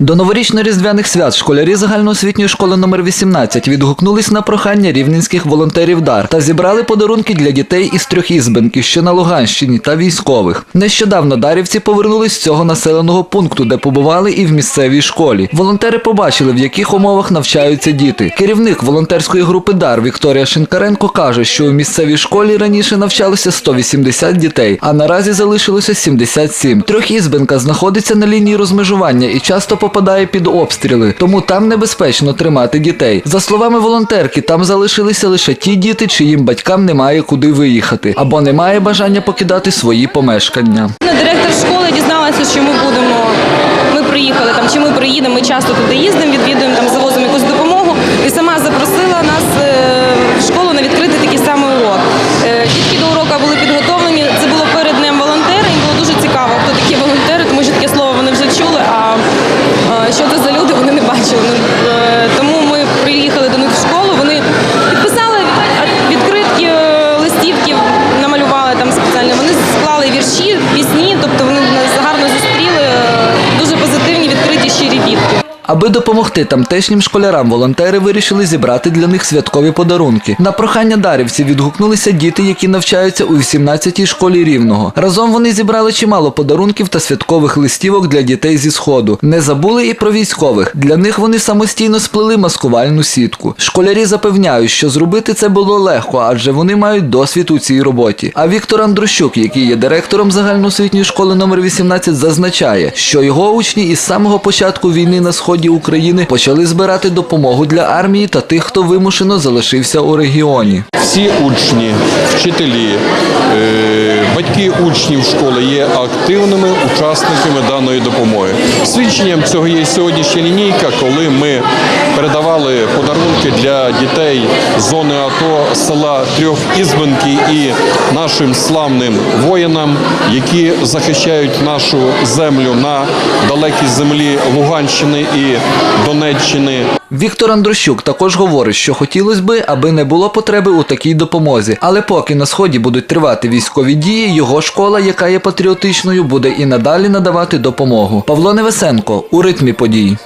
До новорічно-різдвяних свят школярі загальноосвітньої школи номер 18 відгукнулись на прохання рівненських волонтерів дар та зібрали подарунки для дітей із трьох ізбенків, що на Луганщині, та військових. Нещодавно дарівці повернулись з цього населеного пункту, де побували і в місцевій школі. Волонтери побачили, в яких умовах навчаються діти. Керівник волонтерської групи Дар Вікторія Шинкаренко каже, що у місцевій школі раніше навчалося 180 дітей, а наразі залишилося 77. Трьохізбенка знаходиться на лінії розмежування і часто попадає під обстріли, тому там небезпечно тримати дітей. За словами волонтерки, там залишилися лише ті діти, чиїм батькам немає куди виїхати або немає бажання покидати свої помешкання. Директор школи дізналася, що ми будемо. Ми приїхали там, чи ми приїдемо. Ми часто туди їздимо, відвідуємо Аби допомогти тамтешнім школярам, волонтери вирішили зібрати для них святкові подарунки. На прохання дарівців відгукнулися діти, які навчаються у 18-й школі рівного. Разом вони зібрали чимало подарунків та святкових листівок для дітей зі сходу. Не забули і про військових. Для них вони самостійно сплели маскувальну сітку. Школярі запевняють, що зробити це було легко, адже вони мають досвід у цій роботі. А Віктор Андрущук, який є директором загальноосвітньої школи номер 18, зазначає, що його учні із самого початку війни на сході України почали збирати допомогу для армії та тих, хто вимушено залишився у регіоні. Всі учні, вчителі, е, батьки учнів школи є активними учасниками даної допомоги. Свідченням цього є сьогоднішня лінійка, коли ми передавали подарунки для дітей зони АТО села Трьох Ізбенки і нашим славним воїнам, які захищають нашу землю на далекій землі Луганщини і Донеччини. Віктор Андрущук також говорить, що хотілося би, аби не було потреби у такій допомозі. Але поки на сході будуть тривати військові дії, його школа, яка є патріотичною, буде і надалі надавати допомогу. Павло Невесенко у ритмі подій.